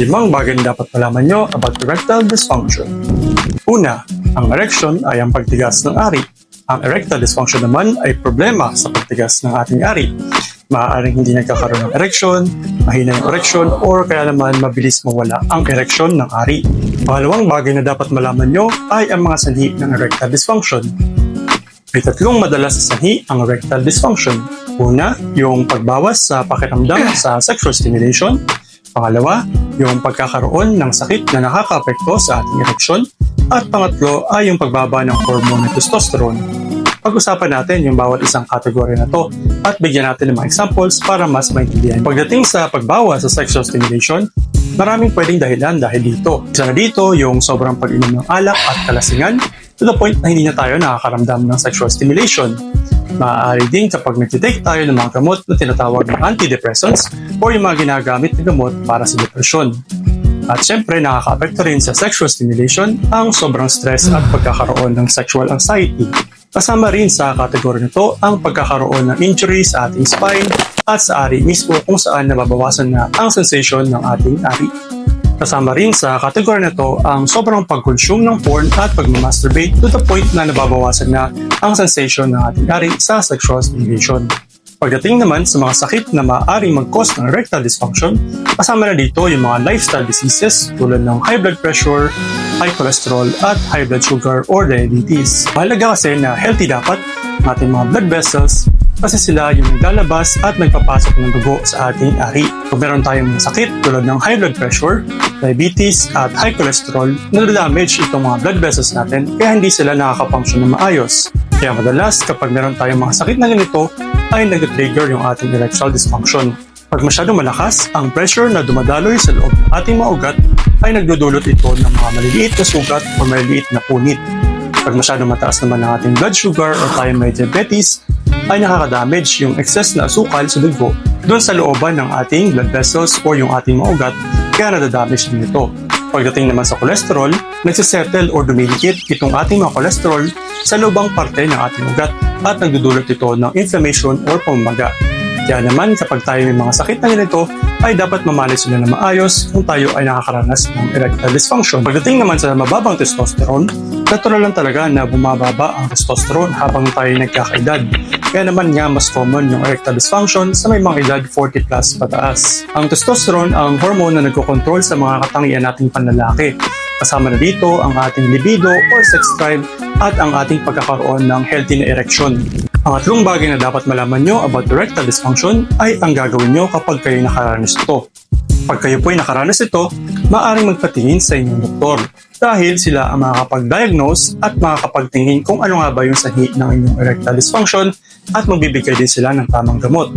Limang bagay na dapat malaman nyo about erectile dysfunction. Una, ang erection ay ang pagtigas ng ari. Ang erectile dysfunction naman ay problema sa pagtigas ng ating ari. Maaaring hindi nagkakaroon ng erection, mahina yung erection, or kaya naman mabilis mawala ang erection ng ari. Pangalawang bagay na dapat malaman nyo ay ang mga sanhi ng erectile dysfunction. May tatlong madalas sa sanhi ang erectile dysfunction. Una, yung pagbawas sa pakiramdam sa sexual stimulation. Pangalawa, yung pagkakaroon ng sakit na nakakaapekto sa ating ereksyon. At pangatlo ay yung pagbaba ng hormone na testosterone. Pag-usapan natin yung bawat isang kategory na to at bigyan natin ng mga examples para mas maintindihan. Pagdating sa pagbawas sa sexual stimulation, maraming pwedeng dahilan dahil dito. Isa na dito yung sobrang pag-inom ng alak at kalasingan to the point na hindi na tayo nakakaramdam ng sexual stimulation. Maaari din kapag nagtitake tayo ng mga gamot na tinatawag na antidepressants o yung mga ginagamit na gamot para sa depresyon. At syempre, nakaka-apekto rin sa sexual stimulation ang sobrang stress at pagkakaroon ng sexual anxiety. Kasama rin sa kategorya nito ang pagkakaroon ng injury sa ating spine at sa ari mismo kung saan nababawasan na ang sensation ng ating ari. Kasama rin sa kategorya na to ang sobrang pag-consume ng porn at pag-masturbate to the point na nababawasan na ang sensation ng ating ari sa sexual stimulation. Pagdating naman sa mga sakit na maaaring mag-cause ng erectile dysfunction, kasama na dito yung mga lifestyle diseases tulad ng high blood pressure, high cholesterol, at high blood sugar or diabetes. Mahalaga kasi na healthy dapat ang ating mga blood vessels kasi sila yung naglalabas at nagpapasok ng dugo sa ating ari. Kung meron tayong sakit tulad ng high blood pressure, diabetes, at high cholesterol, nadadamage itong mga blood vessels natin kaya hindi sila nakakapunction ng maayos. Kaya madalas kapag meron tayong mga sakit na ganito, ay nag-trigger yung ating erectile dysfunction. Pag masyadong malakas, ang pressure na dumadaloy sa loob ng ating mga ugat ay nagdudulot ito ng mga maliliit na sugat o maliliit na punit. Pag masyadong mataas naman ang ating blood sugar o tayo may diabetes, ay nakaka-damage yung excess na asukal sa dugo doon sa looban ng ating blood vessels o yung ating mga ugat kaya nadadamage din ito. Pagdating naman sa cholesterol, nagsisettle o dumidikit itong ating mga cholesterol sa lubang parte ng ating ugat at nagdudulot ito ng inflammation or pamamaga. Kaya naman kapag tayo may mga sakit na ganito, ay dapat mamanage sila na maayos kung tayo ay nakakaranas ng erectile dysfunction. Pagdating naman sa mababang testosterone, natural lang talaga na bumababa ang testosterone habang tayo nagkakaedad. Kaya naman nga mas common yung erectile dysfunction sa may mga edad 40 plus pataas. Ang testosterone ang hormone na nagkocontrol sa mga katangian nating panlalaki. Kasama na dito ang ating libido or sex drive at ang ating pagkakaroon ng healthy na erection. Ang atlong bagay na dapat malaman nyo about erectile dysfunction ay ang gagawin nyo kapag kayo nakaranas ito. Pag kayo po ay nakaranas ito, maaaring magpatingin sa inyong doktor dahil sila ang makakapag-diagnose at makakapagtingin kung ano nga ba yung sahi ng inyong erectile dysfunction at magbibigay din sila ng tamang gamot.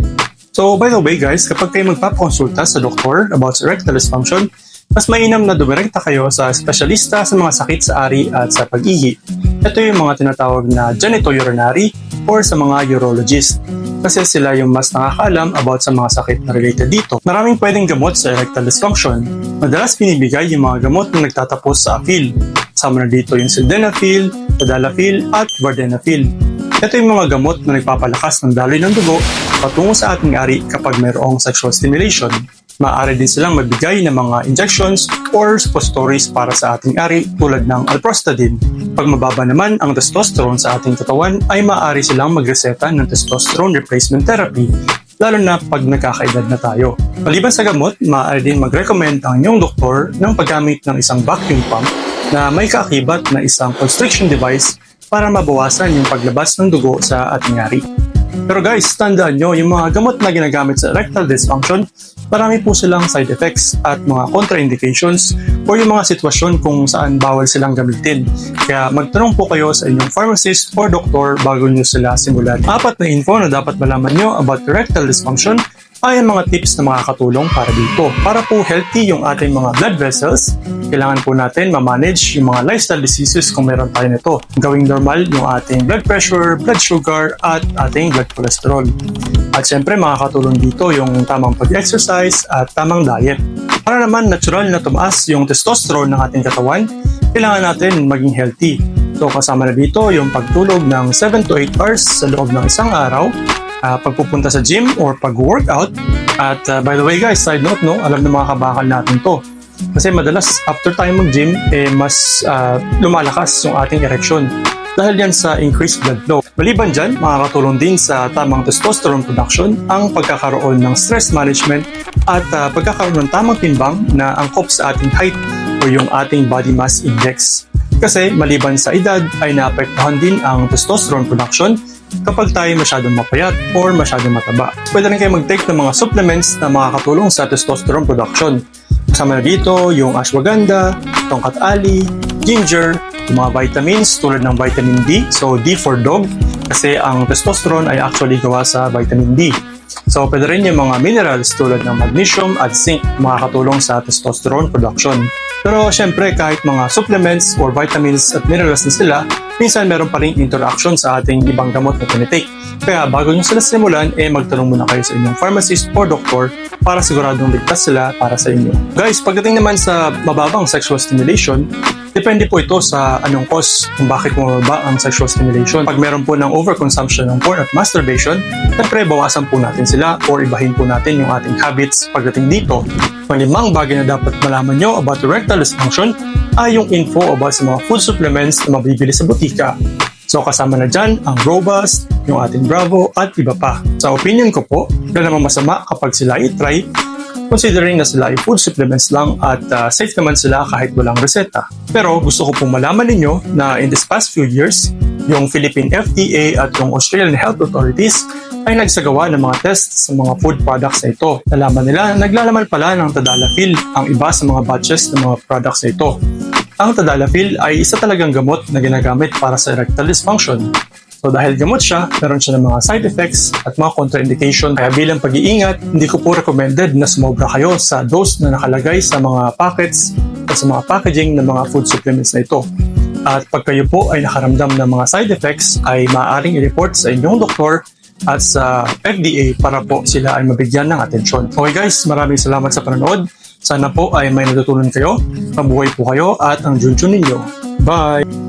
So by the way guys, kapag kayo magpapakonsulta sa doktor about erectile dysfunction, mas mainam na dumirekta kayo sa espesyalista sa mga sakit sa ari at sa pag-ihi. Ito yung mga tinatawag na genitourinary or sa mga urologist kasi sila yung mas nakakaalam about sa mga sakit na related dito. Maraming pwedeng gamot sa erectile dysfunction. Madalas binibigay yung mga gamot na nagtatapos sa afil. Kasama na dito yung sildenafil, tadalafil, at vardenafil. Ito yung mga gamot na nagpapalakas ng daloy ng dugo patungo sa ating ari kapag mayroong sexual stimulation. Maaari din silang magbigay ng mga injections or suppositories para sa ating ari tulad ng alprostadine. Pag mababa naman ang testosterone sa ating katawan ay maaari silang magreseta ng testosterone replacement therapy lalo na pag nagkakaedad na tayo. Maliban sa gamot, maaari din mag-recommend ang inyong doktor ng paggamit ng isang vacuum pump na may kaakibat na isang constriction device para mabawasan yung paglabas ng dugo sa ating ari. Pero guys, tandaan nyo, yung mga gamot na ginagamit sa erectile dysfunction, marami po silang side effects at mga contraindications o yung mga sitwasyon kung saan bawal silang gamitin. Kaya magtanong po kayo sa inyong pharmacist or doktor bago nyo sila simulan. Apat na info na dapat malaman nyo about erectile dysfunction ay ang mga tips na makakatulong para dito. Para po healthy yung ating mga blood vessels, kailangan po natin ma-manage yung mga lifestyle diseases kung meron tayo nito. Gawing normal yung ating blood pressure, blood sugar, at ating blood cholesterol. At syempre makakatulong dito yung tamang pag-exercise at tamang diet. Para naman natural na tumaas yung testosterone ng ating katawan, kailangan natin maging healthy. So kasama na dito yung pagtulog ng 7 to 8 hours sa loob ng isang araw, uh, pagpupunta sa gym or pag-workout. At uh, by the way guys, side note no, alam ng mga kabakal natin to. Kasi madalas after tayo mag-gym, eh, mas ah, lumalakas yung ating erection dahil yan sa increased blood flow. Maliban dyan, makakatulong din sa tamang testosterone production ang pagkakaroon ng stress management at ah, pagkakaroon ng tamang timbang na angkop sa ating height o yung ating body mass index. Kasi maliban sa edad ay naapektuhan din ang testosterone production kapag tayo masyadong mapayat or masyadong mataba. Pwede rin kayo mag-take ng mga supplements na makakatulong sa testosterone production. Kasama na dito yung ashwagandha, tongkat ali, ginger, yung mga vitamins tulad ng vitamin D, so D for dog, kasi ang testosterone ay actually gawa sa vitamin D. So, pwede rin yung mga minerals tulad ng magnesium at zinc makakatulong sa testosterone production. Pero syempre, kahit mga supplements or vitamins at minerals na sila, minsan meron pa rin interaction sa ating ibang gamot na tinitake. Kaya bago nyo sila simulan, eh magtanong muna kayo sa inyong pharmacist or doktor para siguradong ligtas sila para sa inyo. Guys, pagdating naman sa mababang sexual stimulation, Depende po ito sa anong cause kung bakit bumaba ang sexual stimulation. Pag meron po ng overconsumption ng porn at masturbation, syempre bawasan po natin sila or ibahin po natin yung ating habits pagdating dito. Ang limang bagay na dapat malaman nyo about erectile dysfunction ay yung info about sa mga food supplements na mabibili sa butika. So kasama na dyan ang Robust, yung ating Bravo at iba pa. Sa opinion ko po, wala namang masama kapag sila i-try considering na sila ay food supplements lang at uh, safe naman sila kahit walang reseta. Pero gusto ko pong malaman ninyo na in this past few years, yung Philippine FDA at yung Australian Health Authorities ay nagsagawa ng mga tests sa mga food products na ito. Nalaman nila na naglalaman pala ng tadalafil ang iba sa mga batches ng mga products na ito. Ang tadalafil ay isa talagang gamot na ginagamit para sa erectile dysfunction. So dahil gamot siya, meron siya ng mga side effects at mga contraindication. Kaya bilang pag-iingat, hindi ko po recommended na sumobra kayo sa dose na nakalagay sa mga packets at sa mga packaging ng mga food supplements na ito. At pag kayo po ay nakaramdam ng mga side effects, ay maaaring i-report sa inyong doktor at sa FDA para po sila ay mabigyan ng atensyon. Okay guys, maraming salamat sa panonood. Sana po ay may natutunan kayo, mabuhay po kayo at ang junjun ninyo. Bye!